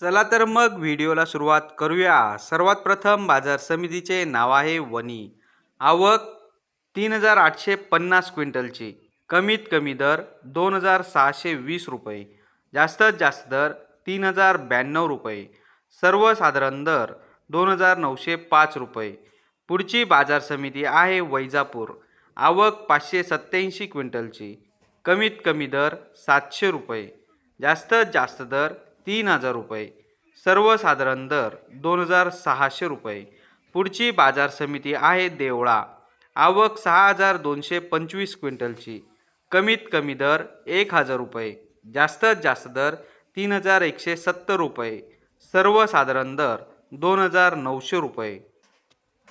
चला तर मग व्हिडिओला सुरुवात करूया. सर्वात प्रथम बाजार समितीचे नाव आहे वनी आवक तीन हजार आठशे पन्नास क्विंटलची. कमीत कमी दर दोन हजार सहाशे वीस रुपये. जास्तीत जास्त दर तीन हजार ब्याण्णव रुपये. सर्वसाधारण दर दोन हजार नऊशे पाच रुपये. पुढची बाजार समिती आहे वैजापूर. आवक पाचशे सत्त्याऐंशी क्विंटलची. कमीत कमी दर सातशे रुपये. जास्तीत जास्त दर तीन हजार रुपये. सर्वसाधारण दर दोन हजार सहाशे रुपये. पुढची बाजार समिती आहे देवळा. आवक सहा हजार दोनशे पंचवीस क्विंटलची. कमीत कमी दर एक हजार रुपये. जास्तीत जास्त दर तीन हजार एकशे सत्तर रुपये. सर्वसाधारण दर दोन हजार नऊशे रुपये.